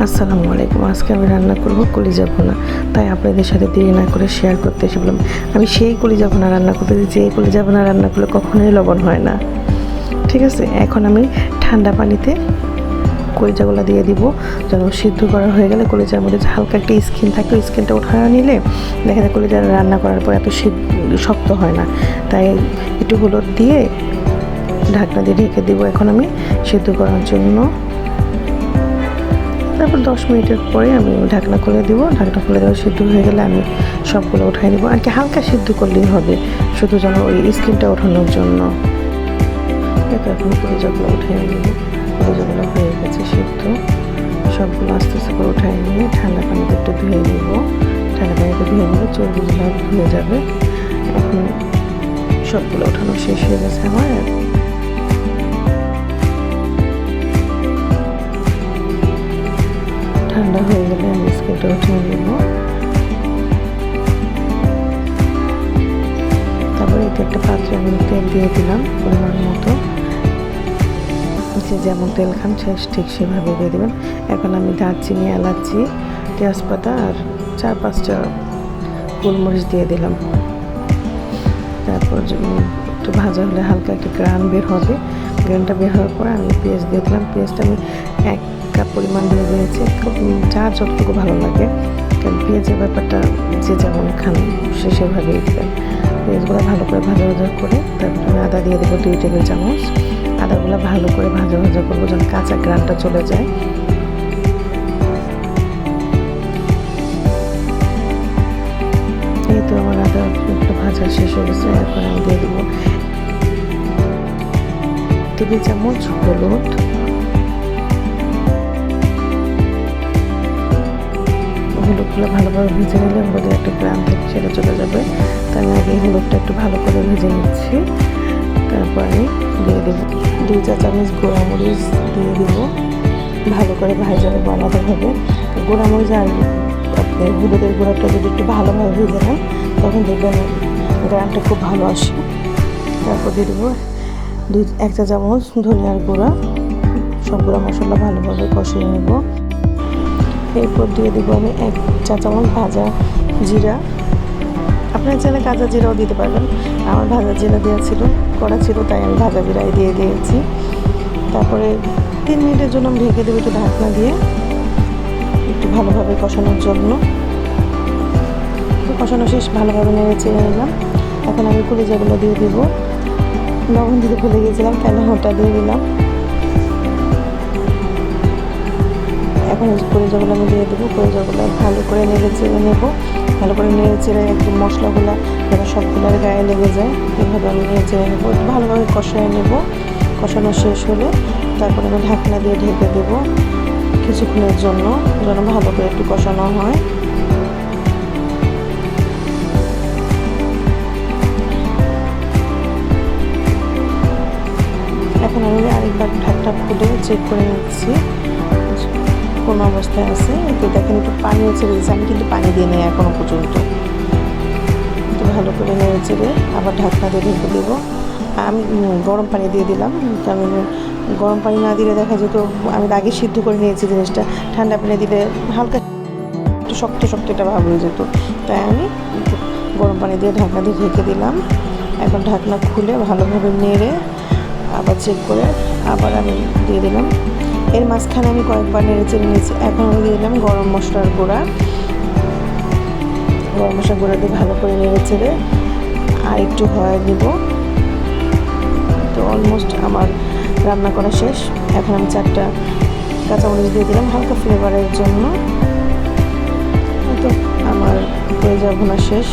আসসালামু আলাইকুম। আজকে আমি রান্না করব কলিজা ভুনা। তাই আপনাদের সাথে দেরি না করে শেয়ার করতে এসে বললাম আমি সেই কলিজা ভুনা রান্না করতে যে কলিজা ভুনা রান্না করলে কখনোই লবণ হয় না। ঠিক আছে? এখন আমি ঠান্ডা পানিতে কলিজাগুলো দিয়ে দিব। যেন সিদ্ধ করা হয়ে গেলে কলিজার মধ্যে হালকা একটা স্কিন থাকে স্কিনটা উঠায় নিলে দেখা যায় কলিজা রান্না করার পর এত শক্ত হয় না। তাই একটু হলুদ দিয়ে ঢাকনা দিয়ে ঢেকে দিব। এখন আমি সিদ্ধ করার জন্য তারপর দশ মিনিটের পরে আমি ঢাকনা খুলে দিব। ঢাকনা খুলে দেওয়া সিদ্ধ হয়ে গেলে আমি সবগুলো উঠাই নেব। আর কি হালকা সিদ্ধ করলেই হবে, শুধু যেন ওই স্কিনটা ওঠানোর জন্য। এখন কলিজাগুলো উঠিয়ে নেব। কলিজাগুলো হয়ে গেছে সিদ্ধ। সবগুলো আস্তে আস্তে করে উঠাই নিয়ে ঠান্ডা পানিতে একটু ধুয়ে নেব। ঠান্ডা পানিতে ধুয়ে নিলে চর্বিগুলো ধুয়ে যাবে। এখন সবগুলো ওঠানো শেষ হয়ে গেছে আমার। ঠান্ডা হয়ে গেলে আমি স্কিনটা উঠিয়ে নেব। তারপরে এতে একটা পাত্রে আমি তেল দিয়ে দিলাম পরিমাণ মতো। যে যেমন তেল খান সে ঠিক সেভাবে দিয়ে দেবেন। এখন আমি দারচিনি, এলাচি, তেজপাতা আর চার পাঁচটা গোলমরিচ দিয়ে দিলাম। তারপর একটু ভাজা হলে হালকা একটা গ্রান বের হবে। গ্রানটা বের হওয়ার পর আমি পেঁয়াজ দিয়ে দিলাম। পেঁয়াজটা আমি এক কাপ পরিমাণ দিয়ে দিয়েছি খুব যা যতটুকু ভালো লাগে। পেঁয়াজের ব্যাপারটা যে যেমন খান, সে সেভাবেই দেবেন। পেঁয়াজগুলো ভালো করে ভাজা ভাজা করে তারপরে আদা দিয়ে দেবো দুই টেবিল চামচ। আদাগুলো ভালো করে ভাজা ভাজা করব যেন কাঁচা গ্রানটা চলে যায়। এই তো আমার আদা ভাজা শেষ হয়ে গেছে এখন আমি দিয়ে দেবো টেবিল চামচ হলুদ। হলুদগুলো ভালোভাবে ভেজে নিলে হলুদের একটা গ্রাম থাকে সেটা চলে যাবে। তাই আমি আগে হলুদটা একটু ভালো করে ভেজে নিচ্ছি। তারপর আমি দিয়ে দেবো দুই চা চামচ গোড়ামরিচ দিয়ে দিব। ভালো করে ভাজা নেব আলাদাভাবে গোড়ামরিচ আর আপনি হলুদের গুঁড়াটা যদি একটু ভালোভাবে ভেজে নেন, তখন দেখবেন গ্রামটা খুব ভালো আসে। তারপর দিয়ে দেবো দুই, এক চা চামচ ধনিয়ার গুঁড়া। সব গুঁড়া মশলা ভালোভাবে কষিয়ে নেব। এরপর দিয়ে দেবো আমি এক চা চামচ ভাজা জিরা। আপনার চাইলে কাঁচা জিরাও দিতে পারবেন। আমার ভাজা জিরা দেওয়া ছিল, করা ছিল, তাই আমি ভাজা জিরাই দিয়ে দিয়েছি। তারপরে তিন মিনিটের জন্য আমি ঢেকে দেবো একটু ঢাকনা দিয়ে, একটু ভালোভাবে কষানোর জন্য। কষানো শেষ, ভালোভাবে নেড়ে চেড়ে নিলাম। এখন আমি কলিজাগুলো দিয়ে দিব। লবণ দিতে ভুলে গিয়েছিলাম কেন ওটা দিয়ে দিলাম? এখন কলিজাগুলো আমি দিয়ে দেবো। কলিজাগুলো ভালো করে নেড়ে চেড়ে নেব। ভালো করে নেড়ে চেড়ে একদম মশলাগুলো যেন সবগুলোর গায়ে লেগে যায়, এভাবে আমি নেড়ে চেড়ে নেব। ভালোভাবে কষায় নেব। কষানো শেষ হলে তারপরে আমি ঢাকনা দিয়ে ঢেকে দেবো কিছুক্ষণের জন্য, যেন ভালো করে একটু কষানো হয়। এখন আমি আরেকবার ঢাকটা খুলে চেক করে নিচ্ছি। কোন অবস্থায় আছে? তো দেখেন একটু পানিও ছেড়ে আমি কিন্তু পানি দিয়ে নি এখনও পর্যন্ত। ভালো করে নেড়ে চেড়ে আবার ঢাকনা দিয়ে ঢেকে দেবো। আমি গরম পানি দিয়ে দিলাম। কারণ গরম পানি না দিলে দেখা যেত আমি আগে সিদ্ধ করে নিয়েছি জিনিসটা। ঠান্ডা পানি দিলে হালকা একটু শক্ত শক্ত এটা ভাব হয়ে যেত। তাই আমি গরম পানি দিয়ে ঢাকনা দিয়ে ঢেকে দিলাম। এখন ঢাকনা খুলে ভালোভাবে নেড়ে আবার চেক করে আবার আমি দিয়ে দিলাম। এর মাঝখানে আমি কয়েকবার নেড়ে চেড়ে নিয়েছি। এখন আমি দিয়ে দিলাম গরম মশলার গুঁড়া। গরম মশলার গুঁড়া দিয়ে ভালো করে নেড়ে চেড়ে আর একটু হয় দিব তো অলমোস্ট আমার রান্না করা শেষ। এখন আমি চারটা কাঁচামরিচ দিয়ে দিলাম হালকা ফ্লেভারের জন্য। তো আমার পেঁয়াজা ভুনা শেষ।